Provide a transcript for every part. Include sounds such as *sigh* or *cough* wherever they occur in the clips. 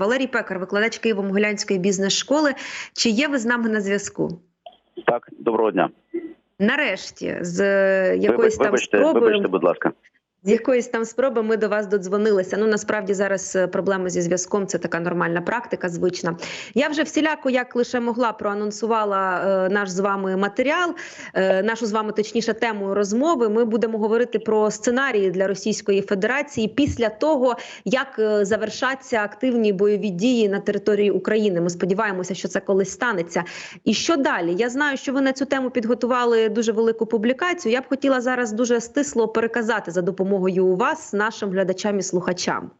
Валерій Пекар, викладач Києво-Могилянської бізнес-школи. Чи є ви з нами на зв'язку? Так, доброго дня. Нарешті, з якоїсь там вибачте, спроби, вибачте, будь ласка. З якоїсь там спроби ми до вас додзвонилися. Ну насправді зараз е, проблеми зі зв'язком це така нормальна практика, звична. Я вже всіляко, як лише могла, проанонсувала е, наш з вами матеріал, е, нашу з вами точніше тему розмови. Ми будемо говорити про сценарії для Російської Федерації після того, як е, завершаться активні бойові дії на території України. Ми сподіваємося, що це колись станеться. І що далі? Я знаю, що ви на цю тему підготували дуже велику публікацію. Я б хотіла зараз дуже стисло переказати за допомогою вас нашим глядачам і слухачам.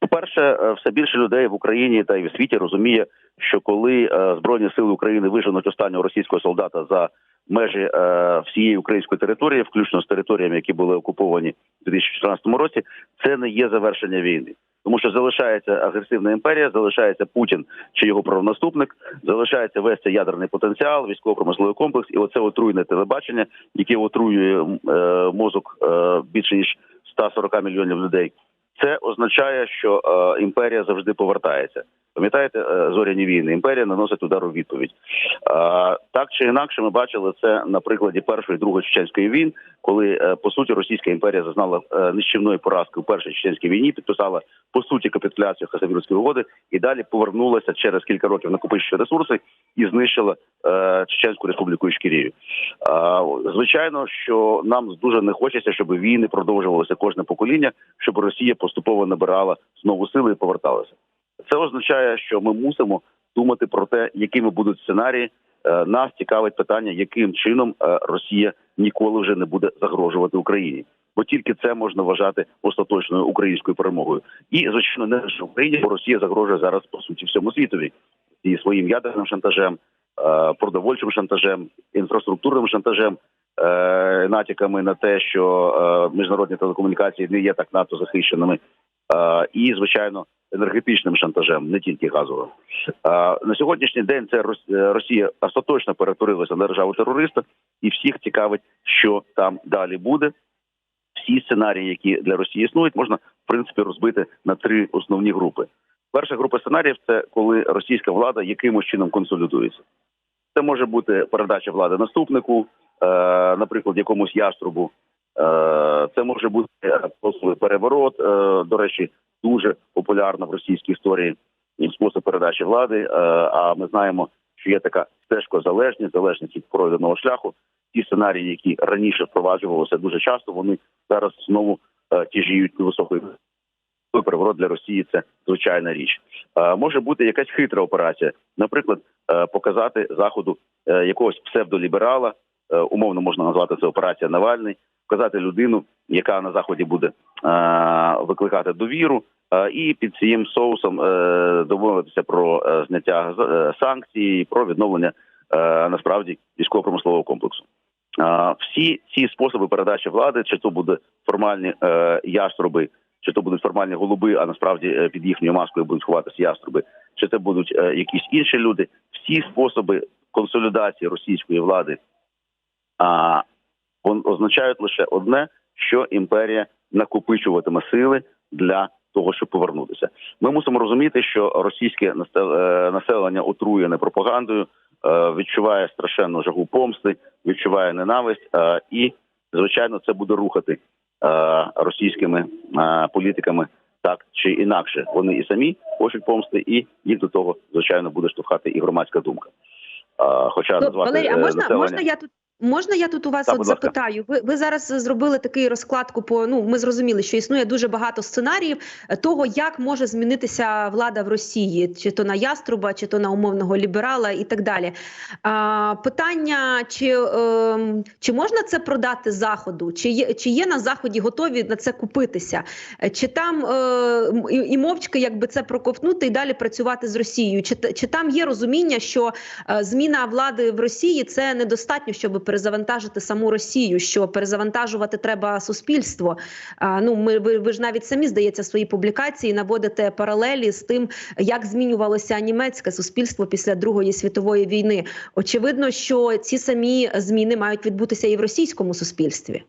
По-перше, е, все більше людей в Україні та й в світі розуміє, що коли е, Збройні сили України виженуть останнього російського солдата за межі е, всієї української території, включно з територіями, які були окуповані у 2014 році, це не є завершення війни. Тому що залишається агресивна імперія, залишається Путін чи його правонаступник, залишається весь цей ядерний потенціал, військово-промисловий комплекс, і оце отруйне телебачення, яке отруює е, мозок е, більше ніж 140 мільйонів людей. Це означає, що е, імперія завжди повертається. Пам'ятаєте, е, зоряні війни? Імперія наносить удар у відповідь. Так чи інакше, ми бачили це на прикладі першої і другої чеченської війн, коли е, по суті Російська імперія зазнала е, нищівної поразки у першій чеченській війні, підписала по суті капітуляцію Хасавюрської угоди і далі повернулася через кілька років накопичуючи ресурси і знищила Чеченську республіку Ішкірію. Звичайно, що нам дуже не хочеться, щоб війни продовжувалися кожне покоління, щоб Росія поступово набирала знову сили і поверталася. Це означає, що ми мусимо думати про те, якими будуть сценарії. Е, Нас цікавить питання, яким чином е, Росія ніколи вже не буде загрожувати Україні, бо тільки це можна вважати остаточною українською перемогою. І звичайно, не лише Україні, бо Росія загрожує зараз по суті всьому світові і своїм ядерним шантажем, е, продовольчим шантажем, інфраструктурним шантажем, натяками на те, що міжнародні телекомунікації не є так надто захищеними, і звичайно енергетичним шантажем, не тільки газовим. Е, На сьогоднішній день це е, Росія остаточно перетворилася на державу терориста, і всіх цікавить, що там далі буде. Всі сценарії, які для Росії існують, можна в принципі розбити на три основні групи. Перша група сценаріїв це коли російська влада якимось чином консолідується. Це може бути передача влади наступнику, е, наприклад, якомусь яструбу. Е, це може бути е, послуги переворот. Е, до речі, дуже популярна в російській історії спосіб передачі влади. А ми знаємо, що є така стежкозалежність, залежність залежність від пройденого шляху. Ті сценарії, які раніше впроваджувалися дуже часто, вони зараз знову тяжіють до високої переворот для Росії це звичайна річ. Може бути якась хитра операція, наприклад, показати заходу якогось псевдоліберала, умовно можна назвати це операція Навальний, показати людину, яка на заході буде е, викликати довіру, е, і під цим соусом е, домовитися про зняття санкцій, про відновлення насправді військово-промислового комплексу. Всі ці способи передачі влади, чи то буде формальні яструби, чи то будуть формальні голуби, а насправді під їхньою маскою будуть ховатися яструби, чи це будуть якісь інші люди. Всі способи консолідації російської влади означають лише одне, що імперія накопичуватиме сили для того, щоб повернутися. Ми мусимо розуміти, що російське е, населення отруєне пропагандою, е, відчуває страшенну жагу помсти, відчуває ненависть, е, і звичайно, це буде рухати російськими політиками так чи інакше. Вони і самі хочуть помсти, і їх до того звичайно буде штовхати і громадська думка. Е, Хоча То, назвати Валерій, а можна, населення... можна я тут? Можна я тут у вас Так, от запитаю? Ви, ви зараз зробили такий розкладку по ну ми зрозуміли, що існує дуже багато сценаріїв е, того, як може змінитися влада в Росії, чи то на яструба, чи то на умовного ліберала, і так далі. А, питання: чи, ем, чи можна це продати заходу? Чи є чи є на заході готові на це купитися? Е, Чи там е, і, і мовчки, якби це проковтнути і далі працювати з Росією? Чи, чи там є розуміння, що е, зміна влади в Росії це недостатньо, щоб перезавантажити саму Росію? Що перезавантажувати треба суспільство? А, ну ми ви, ви ж навіть самі здається свої публікації наводите паралелі з тим, як змінювалося німецьке суспільство після Другої світової війни. Очевидно, що ці самі зміни мають відбутися і в російському суспільстві.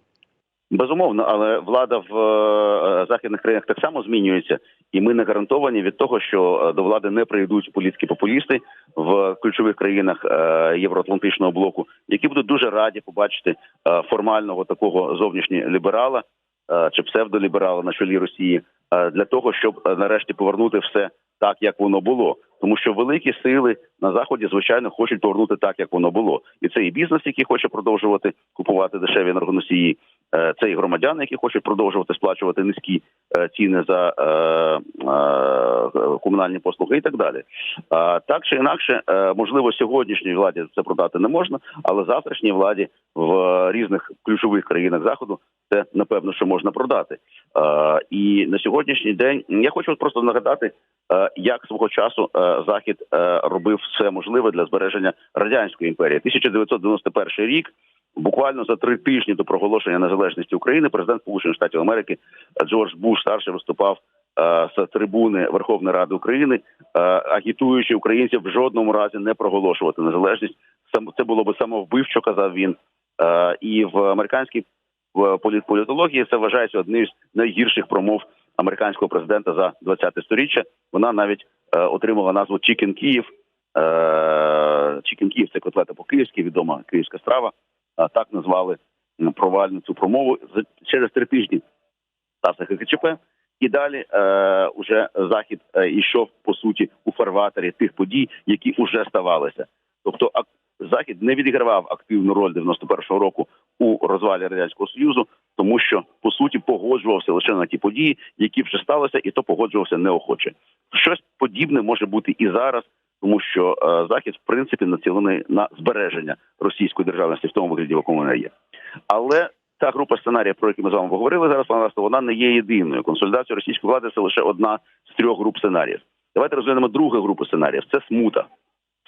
Безумовно, але влада в е, західних країнах так само змінюється, і ми не гарантовані від того, що е, до влади не прийдуть політські популісти в ключових країнах е, євроатлантичного блоку, які будуть дуже раді побачити формального такого зовнішнього ліберала чи псевдоліберала на чолі Росії е, для того, щоб е, нарешті повернути все так, як воно було. Тому що великі сили на заході, звичайно, хочуть повернути так, як воно було, і це і бізнес, який хоче продовжувати купувати дешеві енергоносії. Е, Це і громадяни, які хочуть продовжувати сплачувати низькі е, ціни за е, е, комунальні послуги, і так далі. Е, Так чи інакше, е, можливо, сьогоднішній владі це продати не можна, але завтрашній владі в різних ключових країнах заходу це напевно, що можна продати. Е, І на сьогоднішній день я хочу просто нагадати, е, як свого часу е, захід робив все можливе для збереження радянської імперії. 1991 рік. Буквально за три тижні до проголошення незалежності України президент Сполучених Штатів Америки Джордж Буш старший виступав з трибуни Верховної Ради України, агітуючи українців в жодному разі не проголошувати незалежність. Це було би самовбивчо, казав він. І в американській в політполітології це вважається одним з найгірших промов американського президента за 20-те сторіччя. Вона навіть е, отримала назву Чікен Київ. Е, Чікен Київ це котлета по київськи відома київська страва. А так назвали провальну цю промову через три тижні стався ХКЧП. І далі е, уже захід е, йшов по суті у фарватері тих подій, які вже ставалися. Тобто, захід не відігравав активну роль 91-го року у розвалі радянського союзу, тому що по суті погоджувався лише на ті події, які вже сталися, і то погоджувався неохоче. Щось подібне може бути і зараз, тому що е, захід в принципі націлений на збереження російської державності в тому вигляді, в якому вона є. Але та група сценаріїв, про які ми з вами говорили зараз, пане Ласто, вона не є єдиною. Консолідація російської влади це лише одна з трьох груп сценаріїв. Давайте розглянемо другу групу сценаріїв. Це смута.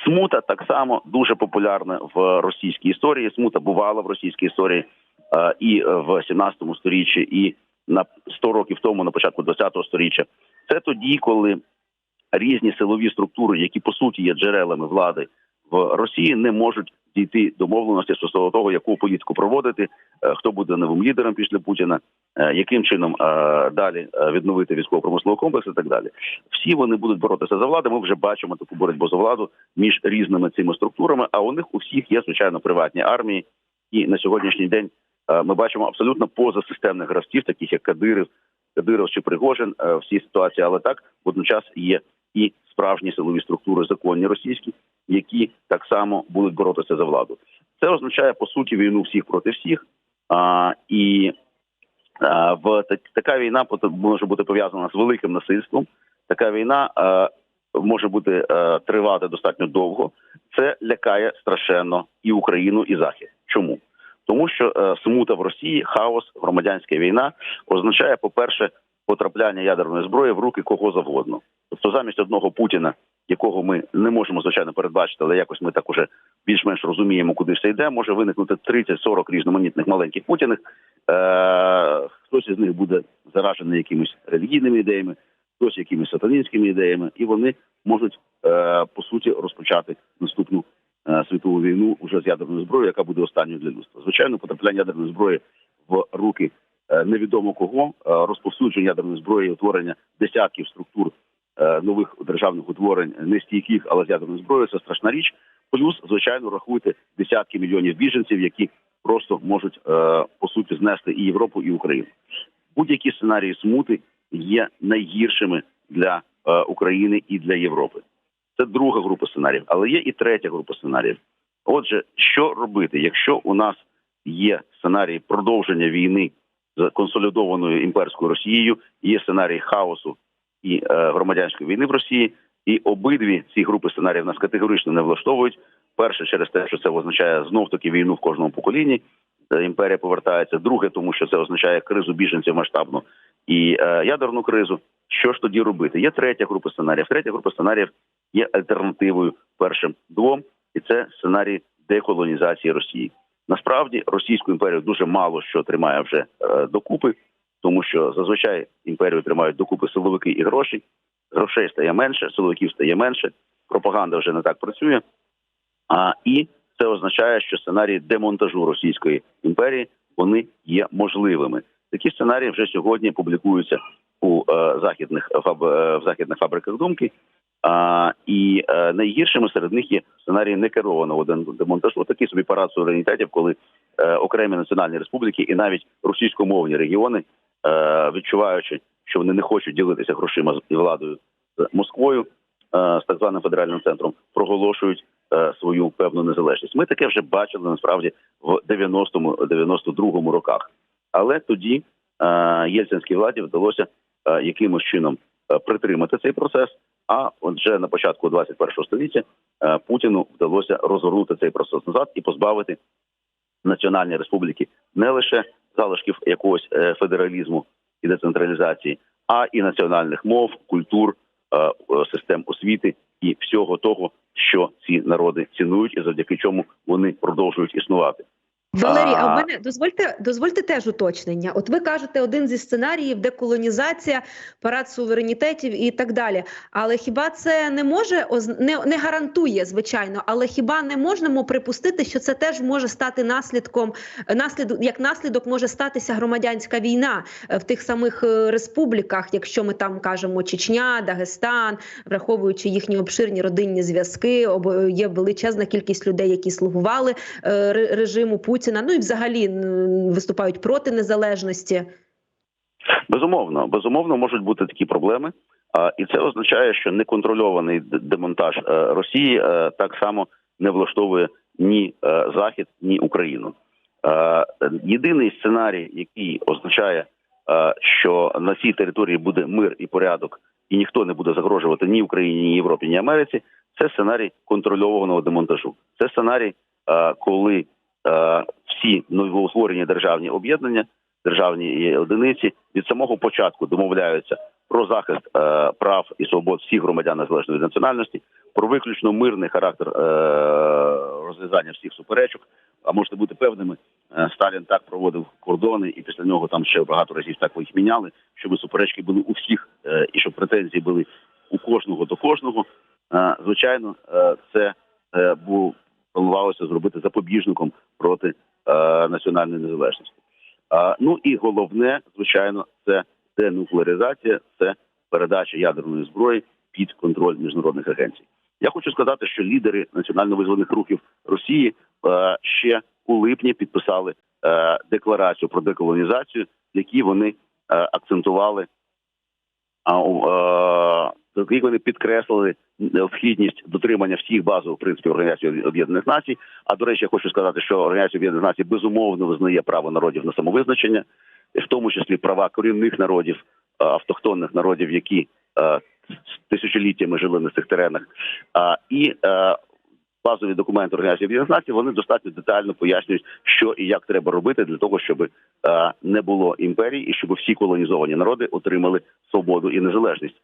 Смута так само дуже популярна в російській історії. Смута бувала в російській історії е, і в 17 сторіччі, і на 100 років тому, на початку 20-го сторіччя. Це тоді, коли різні силові структури, які по суті є джерелами влади в Росії, не можуть дійти домовленості стосовно того, яку політику проводити, е, хто буде новим лідером після Путіна, е, яким чином е, далі відновити військово-промисловий комплекс і так далі. Всі вони будуть боротися за владу. Ми вже бачимо таку боротьбу за владу між різними цими структурами. А у них у всіх є звичайно приватні армії, і на сьогоднішній день ми бачимо абсолютно позасистемних гравців, таких як Кадиров, Кадиров чи Пригожин в цій ситуації, але так водночас є і справжні силові структури законні російські, які так само будуть боротися за владу. Це означає по суті війну всіх проти всіх. А, і а, в так, така війна може бути пов'язана з великим насильством. Така війна а, може бути а, тривати достатньо довго. Це лякає страшенно і Україну, і Захід. Чому? Тому що е, смута в Росії, хаос, громадянська війна означає, по-перше, потрапляння ядерної зброї в руки кого завгодно. Тобто, замість одного Путіна, якого ми не можемо звичайно передбачити, але якось ми так уже більш-менш розуміємо, куди все йде, може виникнути 30-40 різноманітних маленьких путіних. Е, хтось із них буде заражений якимись релігійними ідеями, хтось якимись сатанінськими ідеями, і вони можуть е, по суті розпочати наступну е, світову війну уже з ядерною зброєю, яка буде останньою для людства. Звичайно, потрапляння ядерної зброї в руки е, невідомо кого, е, розповсюдження ядерної зброї, утворення десятків структур нових державних утворень, не стійких, але з ядерною зброєю це страшна річ. Плюс, звичайно, рахуйте десятки мільйонів біженців, які просто можуть е, по суті знести і Європу, і Україну. Будь-які сценарії смути є найгіршими для е, України і для Європи. Це друга група сценаріїв, але є і третя група сценаріїв. Отже, що робити, якщо у нас є сценарій продовження війни з консолідованою імперською Росією, є сценарій хаосу і е, громадянської війни в Росії, і обидві ці групи сценаріїв нас категорично не влаштовують. Перше, через те, що це означає знов таки війну в кожному поколінні. е, Імперія повертається. Друге, тому що це означає кризу біженців масштабну і е, ядерну кризу. Що ж тоді робити? Є третя група сценаріїв. Третя група сценаріїв є альтернативою першим двом, і це сценарій деколонізації Росії. Насправді Російську імперію дуже мало що тримає вже е, докупи, тому що зазвичай імперію тримають докупи силовики і гроші. Грошей стає менше, силовиків стає менше, пропаганда вже не так працює. А і це означає, що сценарій демонтажу Російської імперії вони є можливими. Такі сценарії вже сьогодні публікуються у е, західних фаб, е, в західних фабриках думки. А, і е, найгіршими серед них є сценарії некерованого дем- демонтажу, такий собі парад суверенітетів, коли е, окремі національні республіки і навіть російськомовні регіони, відчуваючи, що вони не хочуть ділитися грошима з- владою з Москвою, е, з так званим федеральним центром, проголошують е, свою певну незалежність. Ми таке вже бачили насправді в 90-му, 92-му роках. Але тоді е, єльцинській владі вдалося е, якимось чином е, притримати цей процес. А отже, на початку 21-го століття е, Путіну вдалося розгорнути цей процес назад і позбавити національні республіки не лише залишків якогось е, федералізму і децентралізації, а і національних мов, культур, е, е, систем освіти і всього того, що ці народи цінують, і завдяки чому вони продовжують існувати. Валерій, а в мене дозвольте дозвольте теж уточнення. От ви кажете, один зі сценаріїв деколонізація, парад суверенітетів і так далі. Але хіба це не може не, не гарантує, звичайно, але хіба не можемо припустити, що це теж може стати наслідком наслідок, як наслідок може статися громадянська війна е, в тих самих е, республіках, якщо ми там кажемо Чечня, Дагестан, враховуючи їхні обширні родинні зв'язки, є величезна кількість людей, які слугували е, режиму Путіна. Ну і взагалі виступають проти незалежності. Безумовно, безумовно, можуть бути такі проблеми, і це означає, що неконтрольований демонтаж е, Росії е, так само не влаштовує ні е, Захід, ні Україну. Єдиний сценарій, який означає, що на цій території буде мир і порядок, і ніхто не буде загрожувати ні Україні, ні Європі, ні Америці. Це сценарій контрольованого демонтажу. Це сценарій, коли всі новоутворені державні об'єднання державні одиниці від самого початку домовляються про захист е, прав і свобод всіх громадян незалежно від національності, про виключно мирний характер е, розв'язання всіх суперечок. А можете бути певними, е, Сталін так проводив кордони, і після нього там ще багато разів так їх міняли, щоб суперечки були у всіх, е, і щоб претензії були у кожного до кожного. Е, звичайно, е, це е, був планувалося зробити запобіжником проти е, національної незалежності. Ну і головне, звичайно, це денуклеаризація, це передача ядерної зброї під контроль міжнародних агенцій. Я хочу сказати, що лідери національно-визвольних рухів Росії е, ще у липні підписали е, декларацію про деколонізацію, в якій вони акцентували в якій вони підкреслили необхідність дотримання всіх базових принципів Організації Об'єднаних Націй. А до речі, я хочу сказати, що Організація Об'єднаних Націй безумовно визнає право народів на самовизначення, в тому числі права корінних народів, е, автохтонних народів, які е, тисячоліттями жили на цих теренах. І е, базові документи Організації Об'єднаних Націй вони достатньо детально пояснюють, що і як треба робити для того, щоб е, не було імперій і щоб всі колонізовані народи отримали свободу і незалежність.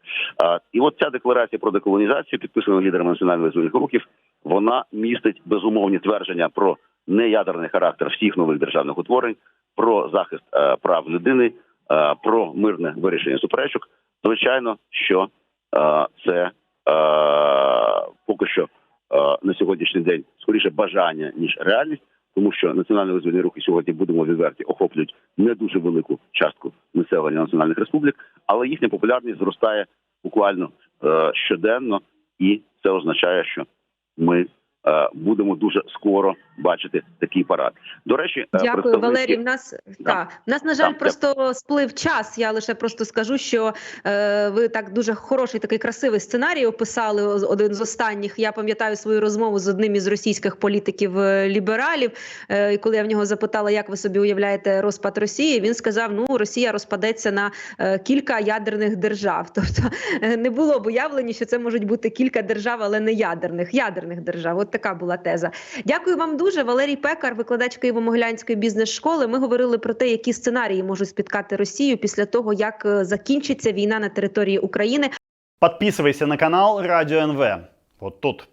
І от ця декларація про деколонізацію, підписана лідерами національних визвольних рухів, вона містить безумовні твердження про неядерний характер всіх нових державних утворень, про захист е, прав людини, е, про мирне вирішення суперечок. Звичайно, що е, це е, поки що е, на сьогоднішній день скоріше бажання ніж реальність, тому що національні визвольні рухи сьогодні будемо відверті охоплюють не дуже велику частку населення національних республік, але їхня популярність зростає буквально е, щоденно, і це означає, що ми е, будемо дуже скоро бачити такий парад. До речі, е, Дякую, представники- Валерій. В нас Да. та в нас на жаль Да, просто сплив час. Я лише просто скажу, що е, ви так дуже хороший такий красивий сценарій описали. Один з останніх. Я пам'ятаю свою розмову з одним із російських політиків е, лібералів. Е, і коли я в нього запитала, як ви собі уявляєте розпад Росії, він сказав: Ну Росія розпадеться на е, кілька ядерних держав. *laughs* Тобто е, не було б уявлені, що це можуть бути кілька держав, але не ядерних ядерних держав. От така була теза. Дякую вам дуже, Валерій Пекар, викладач Києво-Могилянської бізнес-школи. Ми говорили про те, які сценарії можуть спіткати Росію після того, як е, закінчиться війна на території України. Подписывайся на канал Радио НВ. Вот тут.